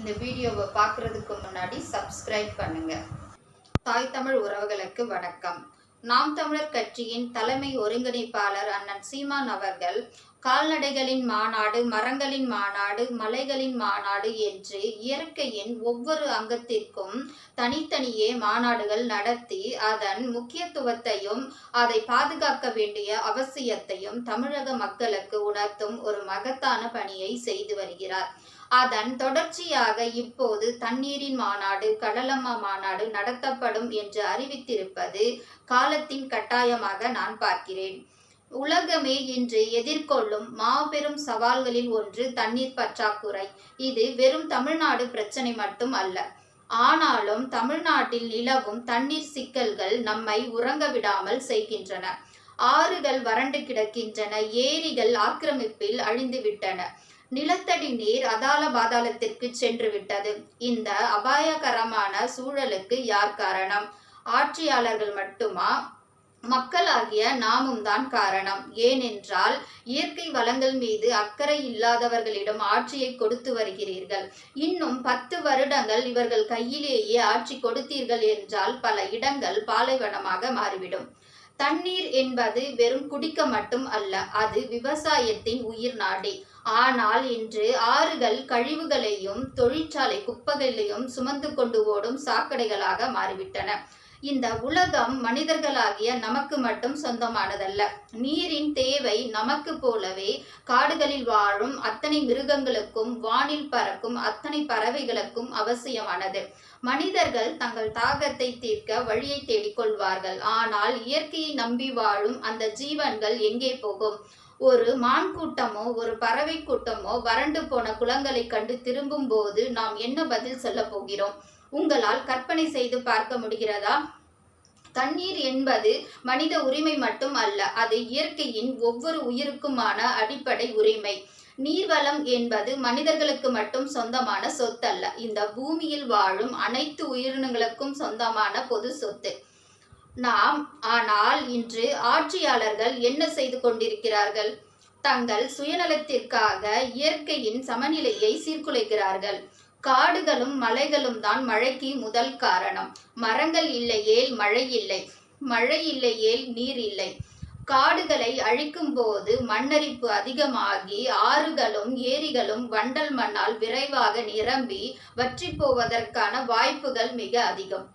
இந்த வீடியோவை பார்க்குறதுக்கு முன்னாடி சப்ஸ்கிரைப் பண்ணுங்க. தாய் தமிழ் உறவுகளுக்கு வணக்கம். நாம் தமிழர் கட்சியின் தலைமை ஒருங்கிணைப்பாளர் அண்ணன் சீமான் அவர்கள் கால்நடைகளின் மாநாடு மரங்களின் மாநாடு மலைகளின் மாநாடு என்று இயற்கையின் ஒவ்வொரு அங்கத்திற்கும் தனித்தனியே மாநாடுகள் நடத்தி அதன் முக்கியத்துவத்தையும் அதை பாதுகாக்க வேண்டிய அவசியத்தையும் தமிழக மக்களுக்கு உணர்த்தும் ஒரு மகத்தான பணியை செய்து வருகிறார். அதன் தொடர்ச்சியாக இப்போது தண்ணீரின் மாநாடு கடலம்மா மாநாடு நடத்தப்படும் என்று அறிவித்திருப்பது காலத்தின் கட்டாயமாக நான் பார்க்கிறேன். உலகமே இன்று எதிர்கொள்ளும் மாபெரும் சவால்களில் ஒன்று தண்ணீர் பற்றாக்குறை. இது வெறும் தமிழ்நாடு பிரச்சனை மட்டும் அல்ல. ஆனாலும் தமிழ்நாட்டில் நிலவும் தண்ணீர் சிக்கல்கள் நம்மை உறங்க விடாமல் செய்கின்றன. ஆறுகள் வறண்டு கிடக்கின்றன ஏரிகள் ஆக்கிரமிப்பில் அழிந்துவிட்டன. நிலத்தடி நீர் அதால பாதாளத்திற்கு சென்று விட்டது இந்த அபாயகரமான சூழலுக்கு யார் காரணம்? ஆட்சியாளர்கள் மட்டுமா? மக்களாகிய நாமும் தான் காரணம். ஏனென்றால் இயற்கை வளங்கள் மீது அக்கறை இல்லாதவர்களிடம் ஆட்சியை கொடுத்து வருகிறீர்கள். இன்னும் பத்து வருடங்கள் இவர்கள் கையிலேயே ஆட்சி கொடுத்தீர்கள் என்றால் பல இடங்கள் பாலைவனமாக மாறிவிடும். தண்ணீர் என்பது வெறும் குடிக்க மட்டும் அல்ல அது விவசாயத்தின் உயிர் நாடி. ஆனால் இன்று ஆறுகள் கழிவுகளையும் தொழிற்சாலை குப்பைகளையும் சுமந்து கொண்டு ஓடும் சாக்கடைகளாக மாறிவிட்டன. இந்த உலகம் மனிதர்களாகிய நமக்கு மட்டும் சொந்தமானதல்ல. நீரின் தேவை நமக்கு போலவே காடுகளில் வாழும் அத்தனை மிருகங்களுக்கும் வானில் பறக்கும் அத்தனை பறவைகளுக்கும் அவசியமானது. மனிதர்கள் தங்கள் தாகத்தை தீர்க்க வழியை தேடிக்கொள்வார்கள். ஆனால் இயற்கையை நம்பி வாழும் அந்த ஜீவன்கள் எங்கே போகும்? ஒரு மான் கூட்டமோ ஒரு பறவை கூட்டமோ வறண்டு போன குளங்களை கண்டு திரும்பும் போது நாம் என்ன பதில் சொல்ல போகிறோம்? உங்களால் கற்பனை செய்து பார்க்க முடிகிறதா? தண்ணீர் என்பது மனித உரிமை மட்டும் அல்ல அது இயற்கையின் ஒவ்வொரு உயிருக்குமான அடிப்படை உரிமை. நீர்வளம் என்பது மனிதர்களுக்கு மட்டும் சொந்தமான சொத்தல்ல இந்த பூமியில் வாழும் அனைத்து உயிரினங்களுக்கும் சொந்தமான பொது சொத்து. நாம் ஆனால் இன்று ஆட்சியாளர்கள் என்ன செய்து கொண்டிருக்கிறார்கள்? தங்கள் சுயநலத்திற்காக இயற்கையின் சமநிலையை சீர்குலைக்கிறார்கள். காடுகளும் மலைகளும் தான் மழைக்கு முதல் காரணம். மரங்கள் இல்லையேல் மழை இல்லை. மழை இல்லையேல் நீர் இல்லை. காடுகளை அழிக்கும் போது மண்ணரிப்பு அதிகமாகி ஆறுகளும் ஏரிகளும் வண்டல் மண்ணால் விரைவாக நிரம்பி வற்றி போவதற்கான வாய்ப்புகள் மிக அதிகம்.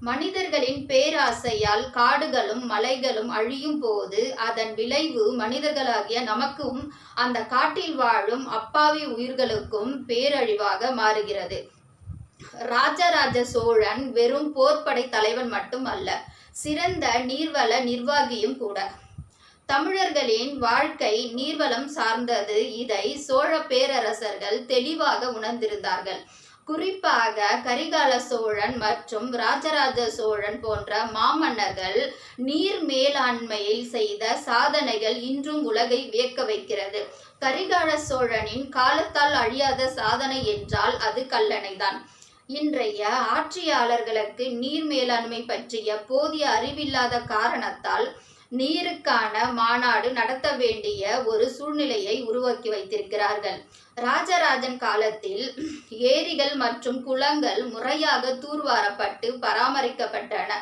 மனிதர்களின் பேராசையால் காடுகளும் மலைகளும் அழியும் போது அதன் விளைவு மனிதர்களாகிய நமக்கும் அந்த காட்டில் வாழும் அப்பாவி உயிர்களுக்கும் பேரழிவாக மாறுகிறது. ராஜராஜ சோழன் வெறும் போர்ப்படை தலைவன் மட்டும் அல்ல சிறந்த நீர்வள நிர்வாகியும் கூட. தமிழர்களின் வாழ்க்கை நீர்வளம் சார்ந்தது இதை சோழ பேரரசர்கள் தெளிவாக உணர்ந்திருந்தார்கள். குறிப்பாக கரிகால சோழன் மற்றும் ராஜராஜ சோழன் போன்ற மாமன்னர்கள் நீர் மேலாண்மையில் செய்த சாதனைகள் இன்றும் உலகை வியக்க வைக்கிறது. கரிகால சோழனின் காலத்தால் அழியாத சாதனை என்றால் அது கல்லணைதான். இன்றைய ஆட்சியாளர்களுக்கு நீர் மேலாண்மை பற்றிய போதிய அறிவில்லாத காரணத்தால் நீருக்கான மாநாடு நடத்த வேண்டிய ஒரு சூழ்நிலையை உருவாக்கி வைத்திருக்கிறார்கள். ராஜராஜன் காலத்தில் ஏரிகள் மற்றும் குளங்கள் முறையாக தூர்வாரப்பட்டு பராமரிக்கப்பட்டன.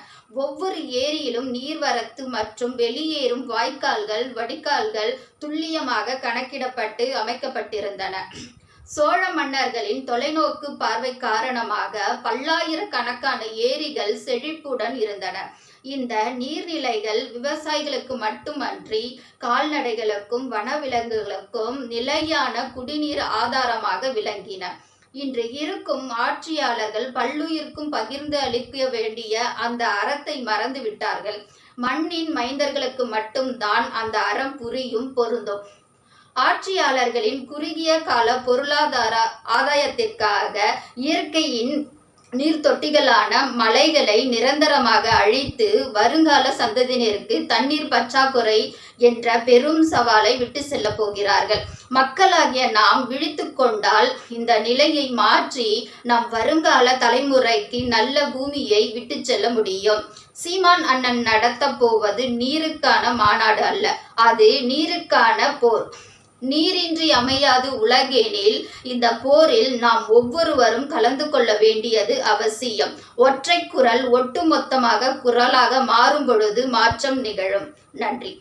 ஒவ்வொரு ஏரியிலும் நீர்வரத்து மற்றும் வெளியேறும் வாய்க்கால்கள் வடிகால்கள் துல்லியமாக கணக்கிடப்பட்டு அமைக்கப்பட்டிருந்தன. சோழ மன்னர்களின் தொலைநோக்கு பார்வை காரணமாக பல்லாயிரக்கணக்கான ஏரிகள் செழிப்புடன் இருந்தன. இந்த நீர்நிலைகள் விவசாயிகளுக்கு மட்டுமன்றி கால்நடைகளுக்கும் வனவிலங்குகளுக்கும் நிலையான குடிநீர் ஆதாரமாக விளங்கின. இன்று இருக்கும் ஆட்சியாளர்கள் பல்லுயிர்க்கும் பகிர்ந்து அளிக்க வேண்டிய அந்த அறத்தை மறந்து விட்டார்கள் மண்ணின் மைந்தர்களுக்கு மட்டும்தான் அந்த அறம் புரியும் பொருந்தும். ஆட்சியாளர்களின் குறுகிய கால பொருளாதார ஆதாயத்திற்காக இயற்கையின் நீர்த்தொட்டிகளான மலைகளை நிரந்தரமாக அழித்து வருங்கால சந்ததியினருக்கு தண்ணீர் பற்றாக்குறை என்ற பெரும் சவாலை விட்டு செல்ல போகிறார்கள். மக்களாகிய நாம் விழித்து கொண்டால் இந்த நிலையை மாற்றி நம் வருங்கால தலைமுறைக்கு நல்ல பூமியை விட்டு செல்ல முடியும். சீமான் அண்ணன் நடத்த போவது நீருக்கான மாநாடு அல்ல. அது நீருக்கான போர். நீரின்றி அமையாது உலகெனில். இந்த போரில் நாம் ஒவ்வொருவரும் கலந்து கொள்ள வேண்டியது அவசியம். ஒற்றை குரல் ஒட்டுமொத்தமாக குரலாக மாறும் பொழுது மாற்றம் நிகழும். நன்றி.